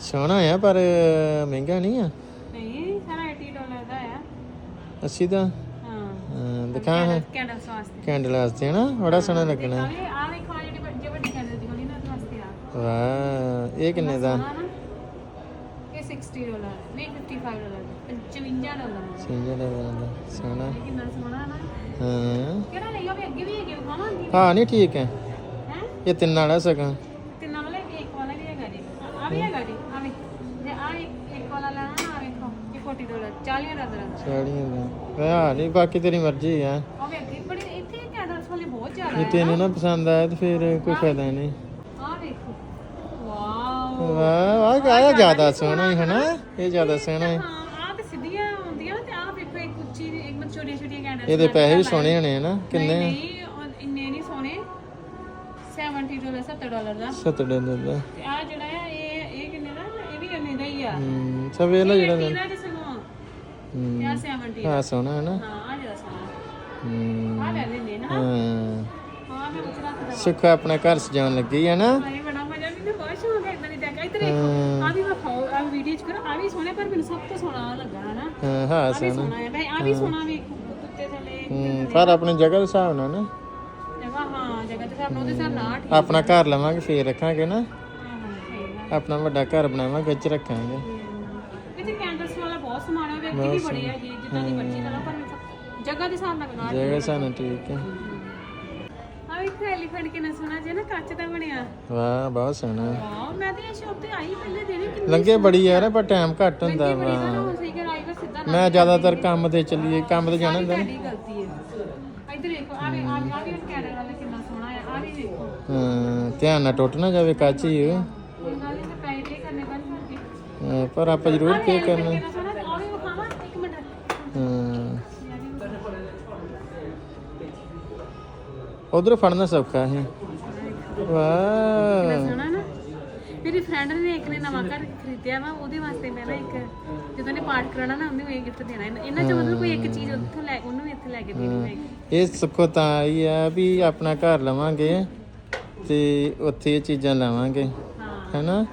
ਸੋਹਣਾ ਆ ਪਰ ਮਹਿੰਗਾ ਨਹੀਂ ਆ। ਨਹੀਂ ਸਾਰਾ 80 ਡਾਲਰ ਦਾ ਆ। 80 ਦਾ? ਹਾਂ। ਦਿਖਾ। ਹਾਂ ਕੈਂਡਲ ਵਾਸਤੇ। ਕੈਂਡਲ ਵਾਸਤੇ ਨਾ ਬੜਾ ਸੋਹਣਾ ਲੱਗਣਾ। ਆ ਵੀ ਆ ਵੇਖੋ ਆਹ ਜਿਹੜੀ ਵੱਡੀ ਵੱਡੀ ਕੈਂਡਲ ਦੀ ਹੋਣੀ ਨਾ ਉਹਦੇ ਵਾਸਤੇ ਆ। ਵਾਹ ਇਹ ਕਿੰਨੇ ਦਾ? ਸੋਹਣਾ ਨਾ। ਇਹ 60 ਡਾਲਰ ਨਹੀਂ 55 ਡਾਲਰ 55 ਡਾਲਰ ਸਿੰਜਾ ਦਾ। ਦਾ ਸੋਹਣਾ। ਇਹ ਕਿੰਨਾ ਸੋਹਣਾ ਨਾ। ਹਾਂ। ਕਿਹੜਾ ਅੱਗੇ ਵੀ ਹੈਗੇ ਹਾਂ ਨਹੀਂ ਠੀਕ ਹੈ? ਇਹ ਤਿੰਨ ਵਾਲਾ ਸਕਾਂ ਤਿੰਨਾਂ ਵਾਲੇ ਇੱਕ ਵਾਲਾ ਵੀ ਹੈਗਾ ਜੀ। ਆ ਵੀ ਹੈਗਾ ਜੇ ਆ ਇੱਕ ਇੱਕ ਵਾਲਾ ਲੈਣਾ ਨਾ ਆ ਵੇਖੋ ਇਹ 40 ਡਾਲਰ 40 ਡਾਲਰ ਦਾ। ਦਾ ਹਾਂ ਨਹੀਂ ਬਾਕੀ ਤੇਰੀ ਮਰਜ਼ੀ ਆ। ਉਹ ਵੀ ਅੱਗੇ ਬੜੀ ਇੱਥੇ ਕੈਂਡਲਸ ਵਾਲੇ ਬਹੁਤ ਜ਼ਿਆਦਾ ਜੇ ਹੈ ਤੈਨੂੰ ਨਾ। ਪਸੰਦ ਆਇਆ ਤਾਂ ਫਿਰ ਕੋਈ ਫਾਇਦਾ ਨਹੀਂ। ਆ ਵੇਖੋ। ਵਾਓ। ਵਾਹ ਵਾਹ ਆਇਆ ਜ਼ਿਆਦਾ ਸੋਹਣਾ ਹੀ ਹਨਾ? ਇਹ ਜ਼ਿਆਦਾ ਸੋਹਣਾ ਹੈ। ਹਾਂ ਆ ਤੇ ਸਿੱਧੀਆਂ ਹੁੰਦੀਆਂ ਤੇ ਆ ਵੇਖੋ ਇੱਕ ਉੱਚੀ ਇੱਕ ਮਤ ਛੋਟੀਆਂ ਛੋਟੀਆਂ ਕੈਂਡਲਸ ਇਹਦੇ ਪੈਸੇ ਵੀ ਸੋਹਣੇ ਹੋਣੇ ਹਨਾ ਕਿੰਨੇ ਨਹੀਂ ਨਹੀਂ, ਉਹ ਇੰਨੇ ਨਹੀਂ ਸੋਹਣੇ। 70 ਡਾਲਰ 70 ਡਾਲਰ ਦਾ। 70 ਡਾਲਰ ਦਾ। ਤੇ ਆ ਜਿਹੜਾ ਆ ਇਹ ਇਹ ਕਿੰਨੇ ਦਾ? ਇਹ ਵੀ ਇੰਨੇ ਦਾ ਹੀ ਆ। ਹੂੰ ਸਭ ਇਹ ਲਾ ਜਿਹੜਾ ਇਹ ਦਾ ਜਿਸ ਨੂੰ ਹੂੰ ਆ। 70 ਹਾਂ ਸੋਹਣਾ ਹੈ ਨਾ? ਹਾਂ ਜਿਹੜਾ ਸੋਹਣਾ। ਹੂੰ। ਲੈ ਲੈਨੇ ਨਾ। ਹਾਂ। ਹਾਂ ਮੈਂ ਕੁਝ ਰੱਖਦਾ ਸੁੱਖ ਆਪਣਾ ਘਰ ਸਜਾਉਣ ਲੱਗੀ ਹੈ ਨਾ? ਨਹੀਂ ਬੜਾ ਮਜ਼ਾ। ਮੈਨੂੰ ਬਹੁਤ ਸ਼ੌਕ ਹੈ ਇਦਾਂ ਦੀ ਡੈਕ ਇੱਧਰ ਦੇਖੋ ਆ ਵੀ ਵਿਖਾਓ ਆ ਵੀਡੀਓ ਚ ਕਰੋ। ਆ ਵੀ ਸੋਹਣਾ ਪਰ ਮੈਨੂੰ ਸਭ ਤੋਂ ਸੋਹਣਾ ਲੱਗਾ ਹਾਂ ਹਾਂ ਸੋਹਣਾ। ਸੋਹਣਾ ਹੈ। ਭਾਈ ਆ ਵੀ ਸੋਹਣਾ ਥੱਲੇ ਹੂੰ ਪਰ ਆਪਣੀ ਜਗ੍ਹਾ ਦੇ ਹਿਸਾਬ ਨਾਲ ਨਾ। ਜਗ੍ਹਾ ਹਾਂ ਜਗ੍ਹਾ ਤੇ ਹਿਸਾਬ ਨਾਲ ਉਹਦੇ ਹਿਸਾਬ ਨਾਲ ਠੀਕ ਆਪਣਾ ਘਰ ਲਵਾਂਗੇ ਫੇਰ ਰੱਖਾਂਗੇ ਨਾ। ਹਾਂ ਹਾਂ ਆਪਣਾ ਵੱਡਾ ਘਰ ਬਣਾਵਾਂਗੇ ਵਿੱਚ ਰੱਖਾਂਗੇ। ਬਹੁਤ ਸਮਾਨ ਹੈ ਵੇਖੀ ਵੀ ਬੜੀ ਹੈਗੀ ਜਿੱਦਾਂ ਦੀ ਮਰਜ਼ੀ ਕਰਾ ਪਰ ਜਗ੍ਹਾ ਦੇ ਹਿਸਾਬ ਨਾਲ ਬਣਾ ਜਗ੍ਹਾ ਸਾਨੂੰ ਠੀਕ ਹੈ। ਆ ਇੱਕ ਐਲੀਫੈਂਟ ਕਿੰਨਾ ਸੋਹਣਾ ਜਿਹਾ ਨਾ ਕੱਚ ਦਾ ਬਣਿਆ। ਵਾਹ ਬਹੁਤ ਸੋਹਣਾ। ਵਾਓ ਮੈਂ ਤੇ ਇਹ ਸ਼ੌਪ ਤੇ ਆਈ ਪਹਿਲੇ ਦਿਨ ਹੀ ਕਿੰਨੀ ਲੰਗੇ ਬੜੀ ਯਾਰ ਪਰ ਟਾਈਮ ਘੱਟ ਹੁੰਦਾ ਵਾ ਗੱਲ ਹੋ ਸਹੀ ਕਰ ਆਈ ਬਸ ਸਿੱਧਾ ਨਾ ਮੈਂ ਜ਼ਿਆਦਾਤਰ ਕੰਮ ਤੇ ਚੱਲੀਏ ਕੰਮ ਤੇ ਜਾਣਾ ਹੁੰਦਾ ਤੁਹਾਡੀ ਗਲਤੀ ਹੈ। ਇੱਧਰ ਦੇਖੋ ਆ ਵੀ ਆ ਵੀ ਆ ਵੀ ਕੈਨੇਡਾ ਵਾਲਾ ਕਿੰਨਾ ਸੋਹਣਾ ਹੈ ਆ ਵੀ ਦੇਖੋ। ਹਾਂ ਧਿਆਨ ਨਾਲ ਟੁੱਟ ਨਾ ਜਾਵੇ ਕੱਚ ਹੀ। ਤਾਂ ਪੈਸੇ ਪੇ ਕਰਨੇ ਬੰਦ ਪਰ ਆਪਾਂ ਜ਼ਰੂਰ ਪੇ ਕਰਨਾ। ਉਧਰ ਫੜਨਾ ਸੌਖਾ ਹੈ ਵਾਹ। ਨਾ। ਮੇਰੀ ਫਰੈਂਡ ਨੇ ਇੱਕ ਨੇ ਨਵਾਂ ਘਰ ਖਰੀਦਿਆ ਵਾ ਉਹਦੇ ਵਾਸਤੇ ਮੈਂ ਨਾ ਇੱਕ ਜਦੋਂ ਨੇ ਪਾਠ ਕਰਾਉਣਾ ਨਾ ਉਹਨੂੰ ਇਹ ਗਿਫਟ ਦੇਣਾ। ਇਹਨਾਂ- ਇਹਨਾਂ ਚ ਮਤਲਬ ਕੋਈ ਇੱਕ ਚੀਜ਼ ਉੱਥੋਂ ਲੈ ਉਹਨੂੰ ਵੀ ਇੱਥੇ ਲੈ ਕੇ ਦੇਣੀ ਹੋਏਗੀ ਇਹ ਸੁੱਖੋ ਤਾਂ ਆਈ ਆ ਵੀ ਆਪਣਾ ਘਰ ਲਵਾਂਗੇ ਤੇ ਉੱਥੇ ਇਹ ਚੀਜ਼ਾਂ ਲਾਵਾਂਗੇ। ਹਾਂ। ਹੈਨਾ?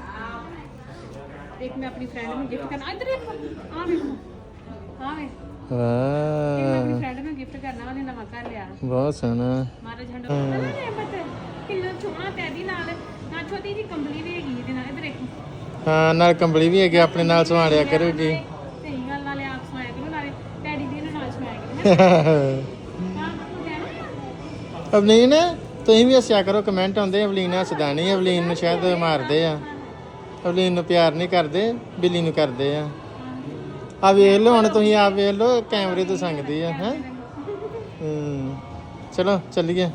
ਇੱਕ ਮੈਂ ਆਪਣੀ ਫਰੈਂਡ ਨੂੰ ਗਿਫਟ ਕਰਨਾ। ਇੱਧਰ ਆ ਵੇਖੋ। ਆ ਵੇ ਮੈਂ ਵਾਹ। ਆਪਣੀ ਫਰੈਂਡ ਨੂੰ ਗਿਫਟ ਕਰਨਾ ਉਹਨੇ ਨਵਾਂ ਘਰ ਲਿਆ। ਬਹੁਤ ਸੋਹਣਾ। ਮਹਾਰਾਜ ਹੰਡਾ ਪਤਾ ਨਹੀਂ ਮਤ ਕਿੰਨਾ ਸੋਹਣਾ ਟੈਡੀ ਨਾਲ ਨਾ ਛੋਟੀ ਜੀ ਕੰਬਲੀ ਵੀ ਹੈਗੀ ਇਹਦੇ ਨਾਲ ਇੱਧਰ ਦੇਖੋ। ਹਾਂ ਨਾਲ ਕੰਬਲੀ ਵੀ ਹੈਗੀ ਆਪਣੇ ਨਾਲ ਸੰਭਾਲਿਆ ਕਰੂਗੀ। ਸਹੀ ਗੱਲ ਨਾਲੇ ਆਪ ਸਵਾਇਆ ਕਰੋ ਨਾਲੇ ਟੈਡੀ ਵੀ ਇਹਨੂੰ ਨਾਲ ਸਵਾਇਆ ਕਰੋ ਹਾਂ ਤੂੰ ਜਾਣਾ ਅਵਲੀਨ ਤੁਸੀਂ ਵੀ ਹੱਸਿਆ ਕਰੋ ਕਮੈਂਟ ਆਉਂਦੇ ਅਵਲੀਨ ਹੱਸਦਾ ਨਹੀਂ ਅਵਲੀਨ ਨੂੰ ਸ਼ਾਇਦ ਮਾਰਦੇ ਆ। ਅਵਲੀਨ ਨੂੰ ਪਿਆਰ ਨਹੀਂ ਕਰਦੇ ਬਿੱਲੀ ਨੂੰ ਕਰਦੇ ਆ। ਆ ਵੇਖ ਲਓ ਹੁਣ ਤੁਸੀਂ ਆਪ ਵੇਖ ਲਓ ਕੈਮਰੇ ਤੋਂ ਸੰਗਦੀ ਆ ਹੈ? ਹੂੰ ਚਲੋ ਚੱਲੀਏ।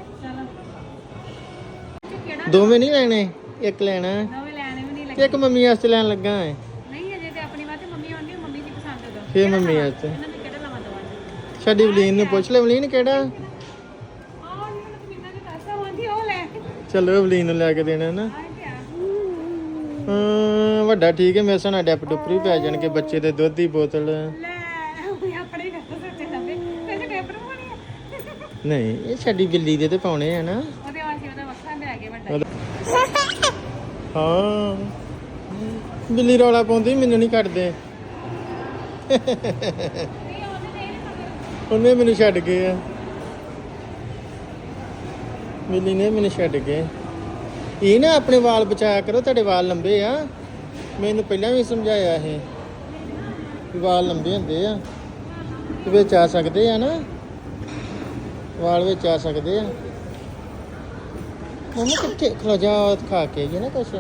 ਦੋਵੇਂ ਨਹੀਂ ਲੈਣੇ? ਇੱਕ ਲੈਣਾ ਨਵੇਂ ਲੈਣੇ ਵੀ ਨਹੀਂ ਲੱਗੇ। ਇੱਕ ਮੰਮੀ ਵਾਸਤੇ ਲੈਣ ਲੱਗਾ ਹੈ। ਨਹੀਂ ਅਜੇ ਤੇ ਆਪਣੀ ਵਾਸਤੇ ਮੰਮੀ ਆਉਂਦੀ ਮੰਮੀ ਦੀ ਪਸੰਦ ਦਾ ਫੇਰ ਮੰਮੀ ਵਾਸਤੇ। ਇਹਨਾਂ ਨੇ ਕਿਹੜਾ ਲਵਾਂ ਦਵਾ? ਸਾਡੀ ਅਵਲੀਨ ਨੂੰ ਪੁੱਛ ਲੈ ਅਵਲੀਨ ਕਿਹੜਾ? ਚਲੋ ਅਵਲੀਨ ਨੂੰ ਲੈ ਕੇ ਦੇਣਾ ਨਾ। ਹਾਂ। ਵੱਡਾ ਠੀਕ ਹੈ ਮੇਰੇ ਸਾਨਾ ਡੈਪ ਡੁਪਰੀ ਪੈ ਜਾਣਗੇ ਬੱਚੇ ਦੇ ਦੁੱਧ ਦੀ ਬੋਤਲ। ਲੈ ਉਹ ਆਪਣੇ ਘਰ ਤੋਂ ਸੱਚੇ ਲੰਬੇ ਤੇ ਡੇਪਰ ਪਾਣੀ ਨਹੀਂ ਇਹ ਸਾਡੀ ਬਿੱਲੀ ਦੇ ਤੇ ਪਾਉਣੇ ਆ ਨਾ। ਉਹਦੇ ਵਾਸਤੇ ਉਹਦਾ ਵੱਖਰਾ ਲੈ ਕੇ ਵੱਡਾ। ਹਾਂ। ਬਿੱਲੀ ਰੌਲਾ ਪਾਉਂਦੀ ਮੈਨੂੰ ਨਹੀਂ ਕੱਢਦੇ। ਉਹਨੇ ਮੈਨੂੰ ਛੱਡ ਗਏ ਆ। ਬਿੱਲੀ ਨੇ ਮੈਨੂੰ ਛੱਡ ਗਏ। ਇਹ ਨਾ ਆਪਣੇ ਵਾਲ ਬਚਾਇਆ ਕਰੋ ਤੁਹਾਡੇ ਵਾਲ ਲੰਬੇ ਆ। ਮੈਨੂੰ ਪਹਿਲਾਂ ਵੀ ਸਮਝਾਇਆ ਇਹ ਵੀ ਵਾਲ ਲੰਬੇ ਹੁੰਦੇ ਆ, ਤੇ ਵਿੱਚ ਆ ਸਕਦੇ ਆ ਨਾ? ਵਾਲ ਵਿੱਚ ਆ ਸਕਦੇ ਆ। ਮੰਮਾ ਕਿੱਥੇ? ਖਲੋ ਜਾ, ਖਾ ਕੇ ਆਈਏ ਨਾ ਕੁਛ।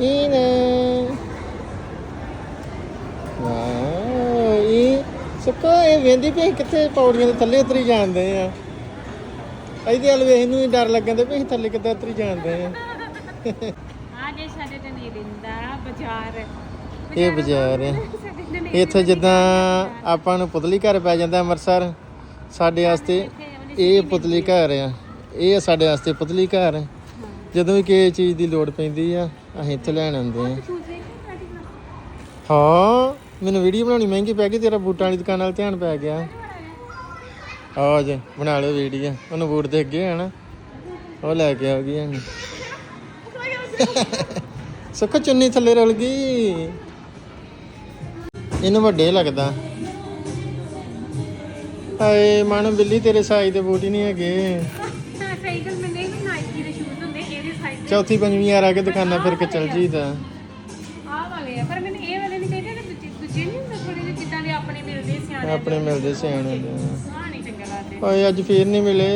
ਇਹ ਵਾਹ, ਇਹ ਸੁੱਕਾ, ਇਹ ਵੇਂਦੀ ਪਈ ਕਿੱਥੇ? ਪੌੜੀਆਂ ਦੇ ਥੱਲੇ ਉਤਰੀ ਜਾਂਦੇ ਆ। ਇਹਦੇ ਵੱਲ ਵੇਖ ਨੂੰ ਹੀ ਡਰ ਲੱਗਣ ਦੇ ਵੀ ਅਸੀਂ ਥੱਲੇ ਕਿੱਦਾਂ ਉਤਰੀ ਜਾਂਦੇ ਆ। ਆ ਜੇ ਸਾਡੇ ਤੇ ਨਹੀਂ ਲਿੰਦਾ ਬਾਜ਼ਾਰ। ਇਹ ਬਾਜ਼ਾਰ ਆ। ਸਾਡੇ ਤੇ ਨਹੀਂ ਇੱਥੇ ਜਿੱਦਾਂ ਆਪਾਂ ਨੂੰ ਪੁਤਲੀ ਘਰ ਪੈ ਜਾਂਦਾ ਅੰਮ੍ਰਿਤਸਰ ਸਾਡੇ ਵਾਸਤੇ ਇਹ ਪੁਤਲੀ ਘਰ ਆ। ਇਹ ਸਾਡੇ ਵਾਸਤੇ ਪੁਤਲੀ ਘਰ ਆ। ਜਦੋਂ ਵੀ ਕਿਸੇ ਚੀਜ਼ ਦੀ ਲੋੜ ਪੈਂਦੀ ਆ ਅਸੀਂ ਇੱਥੇ ਲੈਣ ਆਉਂਦੇ ਆ। ਹਾਂ ਮੈਨੂੰ ਵੀਡੀਓ ਬਣਾਉਣੀ ਮਹਿੰਗੀ ਪੈ ਗਈ ਤੇਰਾ ਬੂਟਾਂ ਵਾਲੀ ਦੁਕਾਨ ਵੱਲ ਧਿਆਨ ਪੈ ਗਿਆ। ਆ ਜੇ ਬਣਾ ਲਿਓ ਵੀਡੀਓ ਉਹਨੂੰ ਬੂਟ ਦੇ ਅੱਗੇ ਆ ਨਾ। ਉਹ ਲੈ ਕੇ ਆਉਗੀ ਹਨ ਸੁੱਖ ਚੁੰਨੀ ਥੱਲੇ ਰੁਲ ਗਈ। ਇਹਨੂੰ ਵੱਡੇ ਲੱਗਦਾ। ਹਾਏ ਮਨ ਬਿੱਲੀ ਤੇਰੇ ਸਾਈਜ਼ ਦੇ ਬੂਟ ਹੀ ਨਹੀਂ ਹੈਗੇ। ਸਹੀ ਗੱਲ ਮੈਂ ਨਹੀਂ ਵੀ ਨਾਈਕੀ ਦੇ ਸ਼ੂਜ਼ ਹੁੰਦੇ ਇਹਦੇ ਸਾਈਜ਼ ਦੇ ਚੌਥੀ ਪੰਜਵੀਂ ਆ ਕੇ ਦੁਕਾਨਾਂ ਫਿਰ ਕੇ ਚੱਲ ਜੀਦਾ ਵਾਲੇ ਆ ਪਰ ਮੈਨੂੰ ਇਹ ਵਾਲੇ ਨਹੀਂ ਚਾਹੀਦੇ ਤੇ ਦੂਜੇ ਦੂਜੇ ਨਹੀਂ ਹੁੰਦੇ ਥੋੜੇ ਜਿਹੇ ਜਿੱਦਾਂ ਦੇ ਆਪਣੇ ਮਿਲਦੇ ਸਿਆਣੇ ਆਪਣੇ ਮਿਲਦੇ ਸਿਆਣੇ ਦੇ ਆਹ ਨਹੀਂ ਚੰਗਾ ਲੱਗਦੇ। ਓਏ ਅੱਜ ਫੇਰ ਨਹੀਂ ਮਿਲੇ।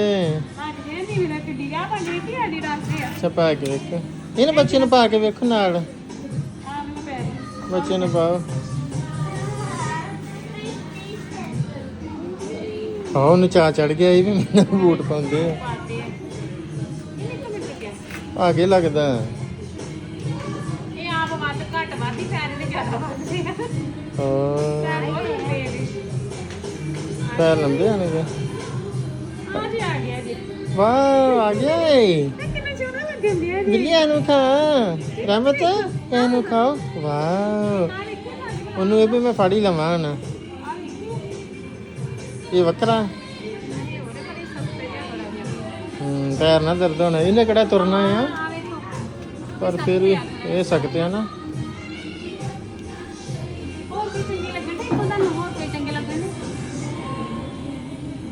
ਹਾਂ ਜੇ ਨਹੀਂ ਮਿਲਿਆ ਕਿੱਡੀ ਆ ਬਣੀ ਕਿ ਆਡੀ ਡਾਂਸ ਆ? ਅੱਛਾ ਪਾ ਕੇ ਵੇਖ ਇਹਨਾਂ ਬੱਚੇ ਨੂੰ ਪਾ ਕੇ ਵੇਖੋ ਨਾਲ। ਬੱਚੇ ਨੂੰ ਪਾਓ। ਹਾਂ ਉਹਨੂੰ ਚਾ ਚੜ ਗਿਆ ਇਹ ਵੀ ਮੈਨੂੰ ਬੂਟ ਪਾਉਂਦੇ ਆ। ਆਗੇ ਲੱਗਦਾ। ਇਹ ਆਪ ਵੱਧ ਘੱਟ ਵੱਧ ਹੀ ਪੈਰ ਦੇ ਜ਼ਿਆਦਾ ਵੱਧਦੇ ਆ। ਹਾਂ। ਪੈਰ ਲੰਬੇ ਆਣਗੇ ਆ ਜੀ ਆ ਗਿਆ ਜੀ। ਵਾਹ ਆ ਗਿਆ ਏ। ਬਿੱਲੀਆਂ ਨੂੰ। ਖਾ। ਰਹਿਮਤ ਇਹਨੂੰ ਖਾਓ। ਨਾ ਉਹਨੂੰ ਇਹ ਵੀ ਮੈਂ ਫੜ ਲਵਾਂ ਹੁਣ। ਇਹ ਵੱਖਰਾ ਹੂੰ। ਪੈਰ ਨਾ ਦਰਦ ਹੋਣਾ। ਇਹਨੇ ਕਿਹੜਾ ਤੁਰਨਾ ਆ? ਪਰ ਫਿਰ ਵੀ ਇਹ ਸਕਦੇ ਆ ਨਾ।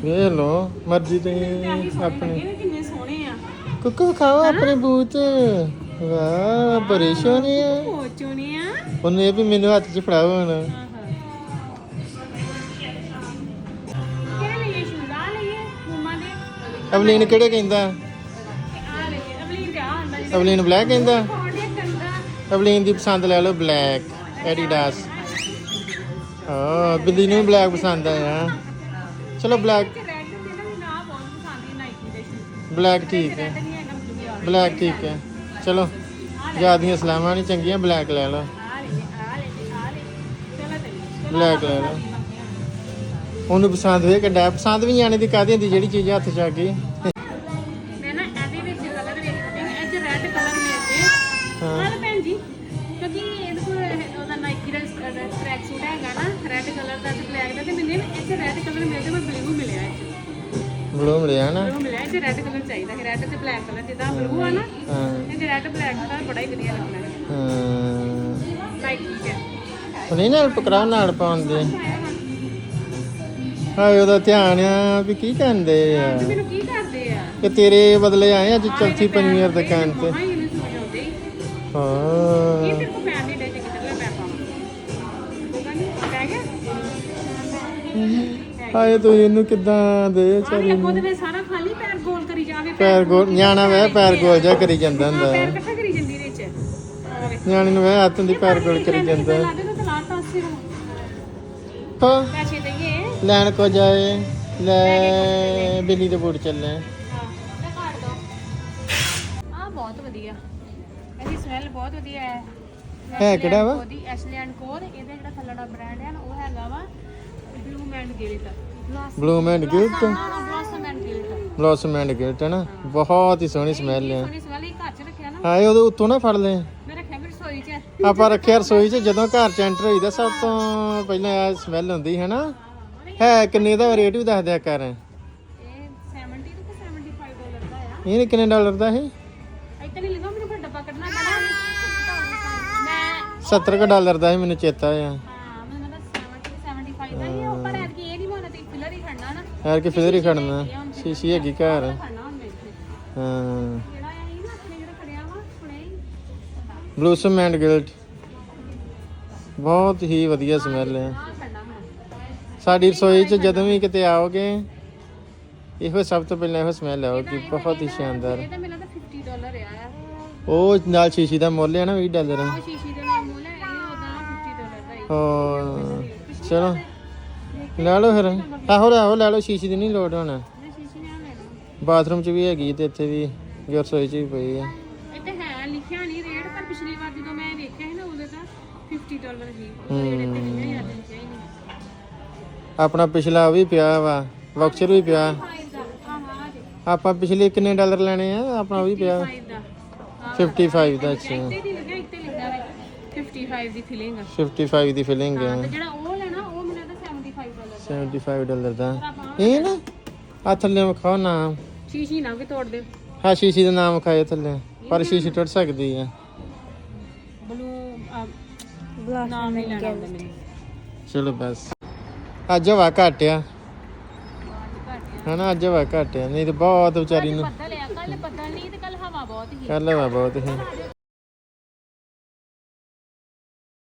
ਵੇਖ ਲੋ ਮਰਜ਼ੀ ਤੇ ਆਪਣੀ। ਲੱਗੇ ਨੇ ਕਿੰਨੇ ਸੋਹਣੇ ਆ। ਕੁੱਕੂ ਖਾਓ ਆਪਣੇ ਬੂਤ ਵਾਹ ਬੜੇ ਸੋਹਣੇ ਆ। ਆ। ਉਹਨੇ ਇਹ ਵੀ ਮੈਨੂੰ ਹੱਥ 'ਚ ਫੜਾਓ ਹੁਣ। ਆ ਅਵਲੀਨ ਕਿਹੜੇ ਕਹਿੰਦਾ? ਆ ਅਵਲੀਨ ਆ ਬਲੈਕ ਕਹਿੰਦਾ? ਅਵਲੀਨ ਦੀ ਪਸੰਦ ਲੈ ਲਓ ਬਲੈਕ ਐਡੀਡਾਸ। ਹਾਂ ਬਿੱਲੀ ਨੂੰ ਬਲੈਕ ਪਸੰਦ ਆਇਆ। ਚਲੋ ਬਲੈਕ ਆ ਬਹੁਤ ਬਲੈਕ ਠੀਕ ਹੈ। ਬਲੈਕ ਠੀਕ ਹੈ। ਚਲੋ ਜਿਆਦੀਆਂ ਸਲਾਮਾਂ ਨਹੀਂ ਚੰਗੀਆਂ ਬਲੈਕ ਲੈ ਲਓ। ਬਲੈਕ ਲੈ ਲਓ। ਉਹਨੂੰ ਪਸੰਦ ਹੋਏ ਕਿੱਡਾ ਪਸੰਦ ਵੀ ਜਾਣੇ ਦੀ ਕਾਹਦੀ ਹੁੰਦੀ ਜਿਹੜੀ ਚੀਜ਼ ਹੱਥ 'ਚ ਆ ਗਈ? ਮੈਂ ਨਾ ਇਹਦੇ ਵਿੱਚ ਕਲਰ ਵੇਖਦੀ ਹਾਂ ਇਹ ਚ ਰੈੱਡ ਕਲਰ ਮਿਲਦੇ ਹਾਂ। ਹਾਂ ਭੈਣ ਜੀ ਕਿਉਂਕਿ ਇਹਦੇ ਕੋਲ ਉਹਦਾ ਨਾਈਕੀ ਦਾ ਟਰੈਕ ਸੂਟ ਹੈਗਾ ਨਾ ਰੈੱਡ ਕਲਰ ਦਾ ਤੇ ਬਲੈਕ ਦਾ ਤੇ ਮੈਨੂੰ ਇਹ ਚ ਰੈੱਡ ਕਲਰ ਮਿਲਦੇ ਮੈਂ ਬਲੂ ਮਿਲਿਆ ਇਹ ਚ ਬਲੂ ਮਿਲਿਆ ਨਾ? ਬਲੂ ਮਿਲਿਆ। ਇਹ ਚ ਰੈੱਡ ਕਲਰ ਚਾਹੀਦਾ ਹੈ ਰੈੱਡ ਤੇ ਬਲੈਕ ਕਲਰ ਜਿੱਦਾਂ ਬਲੂ ਆ ਨਾ ਇਹ ਚ ਰੈੱਡ ਬਲੈਕ ਦਾ ਬੜਾ ਹੀ ਵਧੀਆ ਲੱਗਣਾ ਹੈ। ਹਾਂ। ਨਾਈਕੀ ਚ ਉਹ ਨਹੀਂ ਨਾਲ ਪਕੜਾ ਨਾਲ ਪਾਉਂਦੇ ਹਾਏ ਉਹਦਾ ਧਿਆਨ ਆ ਵੀ ਕੀ ਕਰਦੇ ਆ। ਤੇ ਮੈਨੂੰ ਕੀ ਕਰਦੇ ਆ? ਕਿ ਤੇਰੇ ਬਦਲੇ ਆਏ ਅੱਜ ਚੌਥੀ ਪੰਜਵੀਂ ਵਾਰ ਦੁਕਾਨ ਤੇ ਹਾਂ ਇਹਨੂੰ ਸਮਝਾਉਂਦੇ। ਹੀ। ਹਾਂ ਇਹ ਤੇਰੇ ਕੋ ਪੈਰ ਨਹੀਂ ਡੇ ਜੇ ਕਿੱਧਰ ਲੈ ਪੈ ਪਾਵਾਂ? ਨਹੀਂ ਪੈ ਗਿਆ ਹਾਏ ਤੂੰ ਇਹਨੂੰ ਕਿੱਦਾਂ ਦੇ ਚਾਰੀ ਲੱਗੋ ਤੇ ਫਿਰ ਸਾਰਾ ਖਾਲੀ ਪੈਰ ਗੋਲ ਕਰੀ ਜਾਵੇ ਪੈਰ ਗੋਲ ਨਿਆਣਾ ਵੇ ਪੈਰ ਗੋਲ ਜਾ ਕਰੀ ਜਾਂਦਾ ਹਾਂ, ਹੁੰਦਾ। ਪੈਰ ਇਕੱਠਾ ਕਰੀ ਜਾਂਦੀ ਵਿੱਚ। ਆਹ ਵੇਖ। ਨਿਆਣੇ ਨੂੰ ਵੇ ਹੱਥ ਦੀ ਪੈਰ ਗੋਲ ਕਰੀ ਜਾਂਦਾ। ਲਾ ਦੇ ਤਾਂ ਲਾ ਤਾ ਅਸੀਂ ਨੂੰ। ਹਾਂ। ਪੈਸੇ ਦਈਏ। ਲੈਣ ਕੋ ਜਾਏ ਲੈ ਬਿੱਲੀ ਦੇ ਬੂਟ ਚੱਲੇ। ਹਾਂ ਤੇ ਕਾਟ ਦੋ। ਆ ਬਹੁਤ ਵਧੀਆ। ਇਹਦੀ ਸਮੈਲ ਬਹੁਤ ਵਧੀਆ ਹੈ। ਹੈ ਕਿਹੜਾ ਵਾ? ਉਹਦੀ ਐਸ਼ਲੈਂਡ ਕੋਰ ਇਹਦਾ ਜਿਹੜਾ ਥੱਲੜਾ ਬ੍ਰਾਂਡ ਹੈ ਨਾ ਉਹ ਹੈਗਾ ਵਾ blue mend gilt bloom and gift blossom and gilt ਹੈ ਨਾ। ਬਹੁਤ ਹੀ ਸੋਹਣੀ ਸਮੈਲ ਹੈ ਸੋਹਣੀ ਸਮੈਲ ਇਹ ਘਰ ਚ ਰੱਖਿਆ ਨਾ। ਹਾਏ ਉਹਦੇ ਉੱਤੋਂ ਨਾ ਫੜ ਲੈ ਮੈਂ ਰੱਖਿਆ ਵੀ ਰਸੋਈ ਚ। ਆਪਾਂ ਰੱਖਿਆ ਰਸੋਈ 'ਚ ਜਦੋਂ ਘਰ 'ਚ ਐਂਟਰ ਹੋਈਦਾ ਸਭ ਤੋਂ ਪਹਿਲਾਂ ਆ ਸਮੈਲ ਹੁੰਦੀ ਹੈ ਨਾ। ਹੈ ਕਿੰਨੇ ਦਾ ਰੇਟ ਵੀ ਦੱਸ ਦਿਆ ਕਰ। ਇਹ 70 ਤੋਂ 75 ਡਾਲਰ ਦਾ ਆ। ਕਿੰਨੇ ਡਾਲਰ ਦਾ ਇਹ? ਇੱਥੇ ਨਹੀਂ ਲਿਖਾ ਮੈਨੂੰ ਫਿਰ ਡੱਬਾ ਕੱਢਣਾ ਪੈਣਾ। ਮੈਂ 70 ਕੁ ਡਾਲਰ ਦਾ ਹੀ ਮੈਨੂੰ ਚੇਤਾ ਆ। ਹਾਂ ਮੈਨੂੰ ਲੱਗਾ 70 75 ਦਾ ਹੀ ਪਰ ਐਤਕੀ ਇਹ ਨਹੀਂ ਹੋਣਾ ਤੇ ਫਿਲਰ ਹੀ ਖੜਨਾ ਨਾ। ਯਾਰ ਕਿ ਫੇਰ ਹੀ ਖੜਨਾ। ਸ਼ੀਸ਼ੀ ਹੈਗੀ ਘਰ। ਹਾਂ ਬਲੂਸਮ ਐਂਡ ਗਿਲਟ ਬਹੁਤ ਹੀ ਵਧੀਆ ਸਮੈਲ ਹੈ। ਸਾਡੀ ਰਸੋਈ 'ਚ ਜਦੋਂ ਵੀ ਕਿਤੇ ਆਓਗੇ ਇਹੋ ਸਭ ਤੋਂ ਪਹਿਲਾਂ ਇਹੋ ਸਮੈਲ ਆਉਗੀ ਬਹੁਤ ਹੀ ਸ਼ਾਨਦਾਰ। ਇਹ ਤਾਂ ਮੈਨੂੰ ਲੱਗਦਾ 50 ਡਾਲਰ ਆ। ਆ ਉਹ ਨਾਲ ਸ਼ੀਸ਼ੀ ਦਾ ਮੁੱਲ ਹੈ ਨਾ 20 ਡਾਲਰ ਉਹ ਸ਼ੀਸ਼ੀ ਦੇ ਨਾਲ ਮੂਲ ਹੈ ਇਹ ਉਹਦਾ 50 ਡਾਲਰ ਦਾ ਹੀ। ਹਾਂ ਚਲੋ। ਲੈ ਲਓ ਫਿਰ। ਆਹੋ ਆਹੋ ਲੈ ਲਓ ਸ਼ੀਸ਼ੀ ਦੀ ਨਹੀਂ ਲੋੜ ਹੁਣ। ਬਾਥਰੂਮ 'ਚ ਵੀ ਹੈਗੀ ਤੇ ਇੱਥੇ ਵੀ ਜੋ ਰਸੋਈ 'ਚ ਵੀ ਪਈ ਇਹ ਤੇ ਹੈ ਲਿਖਿਆ ਨਹੀਂ ਰੇਟ ਪਰ ਪਿਛਲੀ ਵਾਰ ਜਦੋਂ ਮੈਂ ਵੇਖਿਆ ਸੀ ਨਾ ਉਦੋਂ ਤਾਂ 50 ਡਾਲਰ ਸੀ। ਉਹ ਰੇਟ ਇੱਥੇ ਨਹੀਂ ਯਾਦ ਲਿਖਿਆ ਹੀ ਨਹੀਂ। ਆਪਣਾ ਪਿਛਲਾ ਵੀ ਪਿਆ ਵਾ ਵਾਊਚਰ ਵੀ ਪਿਆ। ਆਪਾਂ ਪਿਛਲੇ ਕਿੰਨੇ ਡਾਲਰ ਲੈਣੇ ਆ? ਆਪਣਾ ਵੀ ਪਿਆ। ਫਾਈਵ ਦਾ। 55 ਦਾ ਅੱਛਾ। ਇੱਥੇ ਦੀ ਲਿਖਿਆ ਇੱਥੇ ਲਿਖਿਆ ਵੇ। 55 ਦੀ ਫੀਲਿੰਗ 55 ਦੀ ਫਿਲਿੰਗ ਹੈ ਤੇ ਜਿਹੜਾ ਉਹ ਲੈਣਾ ਉਹ ਮੈਨੂੰ ਤਾਂ 75 ਡਾਲਰ 75 ਡਾਲਰ ਦਾ। ਇਹ ਨਾ ਆ ਥੱਲੇ ਵਿਖਾਓ ਨਾਮ। ਸ਼ੀਸ਼ੀ ਨਾ ਵੀ ਤੋੜ ਦਿਓ ਹਾਂ ਸ਼ੀਸ਼ੀ ਦਾ ਨਾਮ ਵਿਖਾਏ ਥੱਲੇ। ਪਰ ਸ਼ੀਸ਼ੇ ਟੁੱਟ ਸਕਦੀ ਆ। ਬਲੂ ਨਾਮ ਨਹੀਂ ਲੈਣਾ ਹੁੰਦਾ ਮੇਰੇ ਚਲੋ ਬਸ। ਅੱਜ ਹਵਾ ਘੱਟ ਆ। ਹਨਾ ਅੱਜ ਹਵਾ ਘੱਟ ਆ। ਨਹੀਂ ਤੇ ਬਹੁਤ ਵਿਚਾਰੀ ਨੂੰ ਬੱਦਲ ਆ ਕੱਲ ਬੱਦਲ ਨਹੀਂ ਤੇ ਕੱਲ ਹਵਾ ਬਹੁਤ ਹੀ ਕੱਲ ਹਵਾ ਬਹੁਤ ਸੀ